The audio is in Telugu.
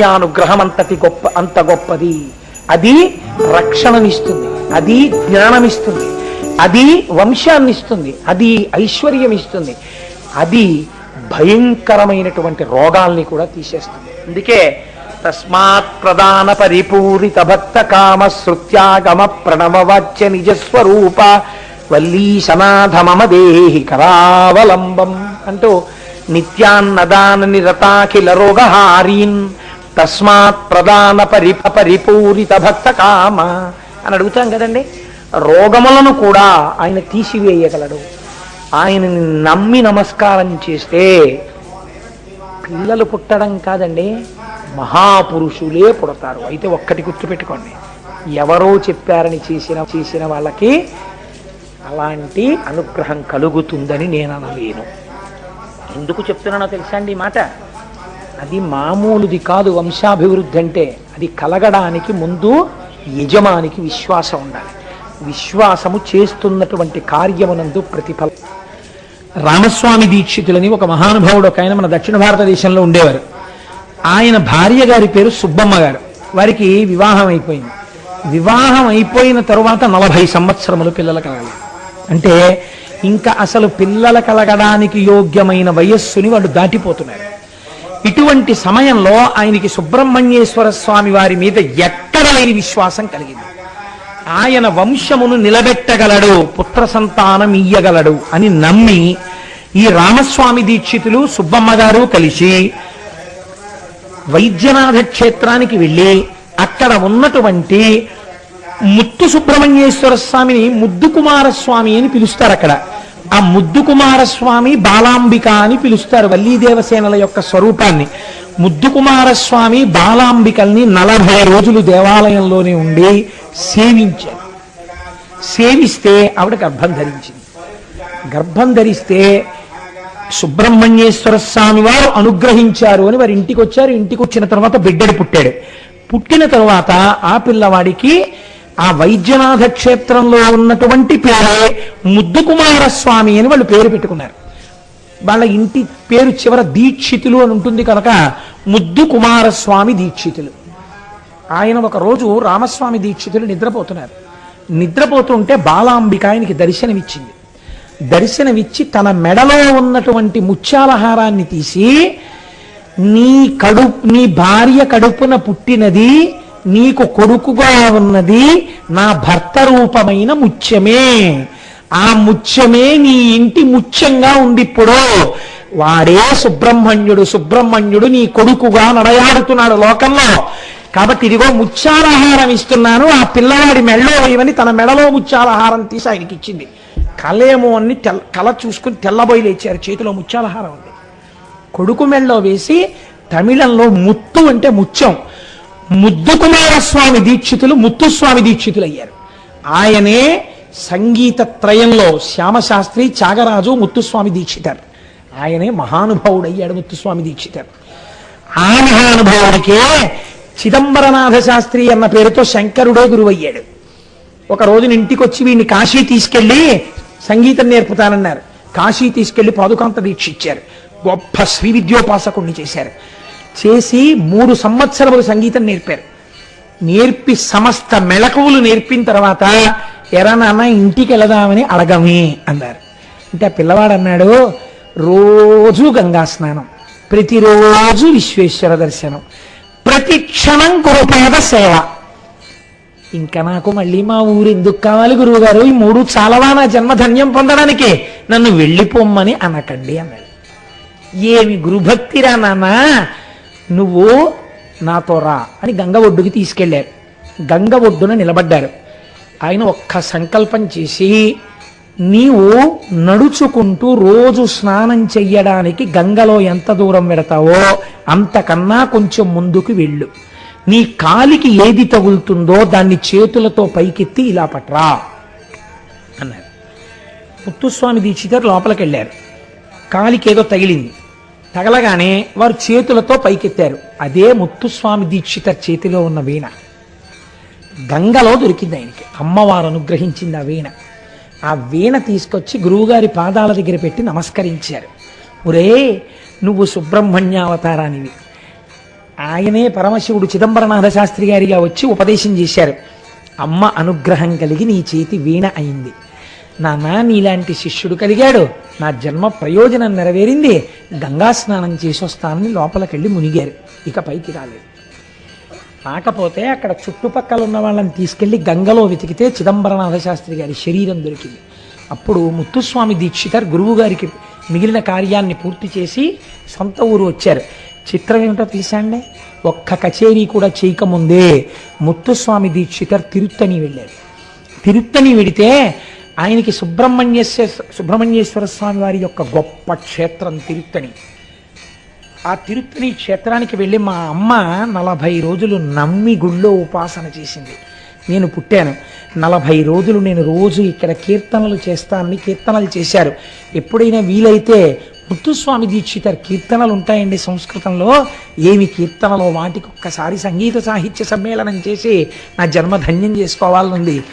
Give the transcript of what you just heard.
సుబ్రహ్మణ్యానుగ్రహం అంతటి గొప్ప అంత గొప్పది. అది రక్షణనిస్తుంది అది జ్ఞానమిస్తుంది అది వంశాన్ని ఇస్తుంది అది ఐశ్వర్యం ఇస్తుంది అది భయంకరమైనటువంటి రోగాల్ని కూడా తీసేస్తుంది. అందుకే తస్మాత్ ప్రధాన పరిపూరిత భక్త కామ శృత్యాగమ ప్రణవవాచ్య నిజస్వరూప వల్లీశనాథ మమ దేహి కరావలంబం అంటూ నిత్యాన్నదాన నిరతాఖిల రోగహారీన్ తస్మాత్ ప్రధాన పరిప పరిపూరిత భక్త కామ అని అడుగుతాం కదండి. రోగములను కూడా ఆయన తీసివేయగలడు. ఆయనని నమ్మి నమస్కారం చేస్తే పిల్లలు పుట్టడం కాదండి మహాపురుషులే పుడతారు. అయితే ఒక్కటి గుర్తుపెట్టుకోండి. ఎవరో చెప్పారని చేసిన చేసిన వాళ్ళకి అలాంటి అనుగ్రహం కలుగుతుందని నేను అనలేను. ఎందుకు చెప్తున్నానో తెలుసా అండి ఈ మాట? అది మామూలుది కాదు వంశాభివృద్ధి అంటే అది కలగడానికి ముందు యజమానికి విశ్వాసం ఉండాలి. విశ్వాసము చేస్తున్నటువంటి కార్యమునందు ప్రతిఫలం. రామస్వామి దీక్షితులని ఒక మహానుభావుడు ఒక ఆయన మన దక్షిణ భారతదేశంలో ఉండేవారు. ఆయన భార్య గారి పేరు సుబ్బమ్మ గారు. వారికి వివాహం అయిపోయింది. వివాహం అయిపోయిన తరువాత నలభై సంవత్సరములు పిల్లలు కలగాలి. అంటే ఇంకా అసలు పిల్లల కలగడానికి యోగ్యమైన వయస్సుని వాళ్ళు దాటిపోతున్నారు. ఇటువంటి సమయంలో ఆయనకి సుబ్రహ్మణ్యేశ్వర స్వామి వారి మీద ఎక్కడ లేని విశ్వాసం కలిగింది. ఆయన వంశమును నిలబెట్టగలడు పుత్ర సంతానం ఇయ్యగలడు అని నమ్మి ఈ రామస్వామి దీక్షితులు సుబ్బమ్మ గారు కలిసి వైద్యనాథ క్షేత్రానికి వెళ్ళి అక్కడ ఉన్నటువంటి ముత్తు సుబ్రహ్మణ్యేశ్వర స్వామిని ముద్దు కుమారస్వామి అని పిలుస్తారు అక్కడ. ఆ ముద్దు కుమారస్వామి బాలాంబిక అని పిలుస్తారు వల్లీ దేవసేనల యొక్క స్వరూపాన్ని. ముద్దు కుమారస్వామి బాలాంబికల్ని నలభై రోజులు దేవాలయంలోనే ఉండి సేవించారు. సేవిస్తే ఆవిడ గర్భం ధరించింది. గర్భం ధరిస్తే సుబ్రహ్మణ్యేశ్వర స్వామి వారు అనుగ్రహించారు అని వారి ఇంటికి వచ్చారు. ఇంటికి వచ్చిన తర్వాత బిడ్డడు పుట్టాడు. పుట్టిన తర్వాత ఆ పిల్లవాడికి ఆ వైద్యనాథ క్షేత్రంలో ఉన్నటువంటి పేరే ముద్దు కుమారస్వామి అని వాళ్ళు పేరు పెట్టుకున్నారు. వాళ్ళ ఇంటి పేరు చివర దీక్షితులు అని ఉంటుంది కనుక ముద్దు కుమారస్వామి దీక్షితులు. ఆయన ఒక రోజు రామస్వామి దీక్షితులు నిద్రపోతున్నారు. నిద్రపోతుంటే బాలాంబిక ఆయనకి దర్శనమిచ్చింది. దర్శనమిచ్చి తన మెడలో ఉన్నటువంటి ముత్యాలహారాన్ని తీసి నీ కడు నీ భార్య కడుపున పుట్టినది నీకు కొడుకుగా ఉన్నది నా భర్త రూపమైన ముత్యమే. ఆ ముత్యమే నీ ఇంటి ముత్యంగా ఉంది ఇప్పుడు వాడే సుబ్రహ్మణ్యుడు సుబ్రహ్మణ్యుడు నీ కొడుకుగా నడయాడుతున్నాడు లోకంలో. కాబట్టి ఇదిగో ముత్యాలహారం ఇస్తున్నాను ఆ పిల్లవాడి మెడలో ఇవని తన మెడలో ముత్యాలహారం తీసి ఆయనకి ఇచ్చింది. కలేమో అని తెల్ల కల చూసుకుని తెల్లబోయి లేచారు చేతిలో ముత్యాలహారం ఉంది. కొడుకు మెడలో వేసి తమిళంలో ముత్తు అంటే ముత్యం. ముద్దుకుమారస్వామి దీక్షితులు ముత్తుస్వామి దీక్షితులు అయ్యారు. ఆయనే సంగీత త్రయంలో శ్యామశాస్త్రి త్యాగరాజు ముత్తుస్వామి దీక్షితారు. ఆయనే మహానుభావుడు అయ్యాడు ముత్తుస్వామి దీక్షితారు. ఆ మహానుభావుడికే చిదంబరనాథ శాస్త్రి అన్న పేరుతో శంకరుడే గురువయ్యాడు. ఒక రోజున ఇంటికి వచ్చి వీడిని కాశీ తీసుకెళ్ళి సంగీతం నేర్పుతానన్నారు. కాశీ తీసుకెళ్ళి పాదుకాంత దీక్ష ఇచ్చారు గొప్ప శ్రీ విద్యోపాసకుణ్ణి చేశారు. చేసి మూడు సంవత్సరములు సంగీతం నేర్పారు. నేర్పి సమస్త మెళకువలు నేర్పిన తర్వాత ఎరా నాన్న ఇంటికి వెళదామని అడగమే అన్నారు. అంటే ఆ పిల్లవాడు అన్నాడు రోజు గంగా స్నానం ప్రతిరోజు విశ్వేశ్వర దర్శనం ప్రతి క్షణం గురుపాద సేవ. ఇంకా నాకు మళ్ళీ మా ఊరు ఎందుకు కావాలి గురువు గారు ఈ మూడు చాలవా నా జన్మధన్యం పొందడానికి? నన్ను వెళ్ళిపోమ్మని అనకండి అన్నాడు. ఏమి గురుభక్తిరా నాన్న? నువ్వు నాతో రా అని గంగ ఒడ్డుకి తీసుకెళ్ళారు. గంగ ఒడ్డున నిలబడ్డారు. ఆయన ఒక్క సంకల్పం చేసి నీవు నడుచుకుంటూ రోజు స్నానం చెయ్యడానికి గంగలో ఎంత దూరం పెడతావో అంతకన్నా కొంచెం ముందుకు వెళ్ళు. నీ కాలికి ఏది తగులుతుందో దాన్ని చేతులతో పైకెత్తి ఇలా పట్రా అన్నారు. ముత్తుస్వామి దీక్షితారు లోపలికి వెళ్ళారు కాలికి ఏదో తగిలింది. తగలగానే వారు చేతులతో పైకెత్తారు. అదే ముత్తుస్వామి దీక్షిత చేతిలో ఉన్న వీణ. గంగలో దొరికింది ఆయనకి. అమ్మవారు అనుగ్రహించింది ఆ వీణ. ఆ వీణ తీసుకొచ్చి గురువుగారి పాదాల దగ్గర పెట్టి నమస్కరించారు. ఒరే నువ్వు సుబ్రహ్మణ్యావతారానివి. ఆయనే పరమశివుడు చిదంబరనాథ శాస్త్రి గారిగా వచ్చి ఉపదేశం చేశారు. అమ్మ అనుగ్రహం కలిగి నీ చేతి వీణ అయింది. నాన్న నీలాంటి శిష్యుడు కలిగాడు. నా జన్మ ప్రయోజనం నెరవేరింది. గంగా స్నానం చేసి వస్తానని లోపలికెళ్ళి మునిగారు. ఇక పైకి రాలేదు. కాకపోతే అక్కడ చుట్టుపక్కల ఉన్న వాళ్ళని తీసుకెళ్ళి గంగలో వెతికితే చిదంబరనాథ శాస్త్రి గారి శరీరం దొరికింది. అప్పుడు ముత్తుస్వామి దీక్షితర్ గురువు గారికి మిగిలిన కార్యాన్ని పూర్తి చేసి సొంత ఊరు వచ్చారు. చిత్రం ఏమిటో తెలుసా అండి? ఒక్క కచేరీ కూడా చేయకముందే ముత్తుస్వామి దీక్షితర్ తిరుత్తని వెళ్ళారు. తిరుత్తని వెడితే ఆయనకి సుబ్రహ్మణ్యస్య సుబ్రహ్మణ్యేశ్వర స్వామి వారి యొక్క గొప్ప క్షేత్రం తిరుత్తని ఆ తిరుత్తని క్షేత్రానికి వెళ్ళి మా అమ్మ నలభై రోజులు నమ్మి గుళ్ళో ఉపాసన చేసింది. నేను పుట్టాను. నలభై రోజులు నేను రోజు ఇక్కడ కీర్తనలు చేస్తానని కీర్తనలు చేశారు. ఎప్పుడైనా వీలైతే ముత్తుస్వామి దీక్షితర్ కీర్తనలు ఉంటాయండి సంస్కృతంలో. ఏమి కీర్తనలో? వాటికి ఒక్కసారి సంగీత సాహిత్య సమ్మేళనం చేసి నా జన్మ ధన్యం చేసుకోవాలనుంది.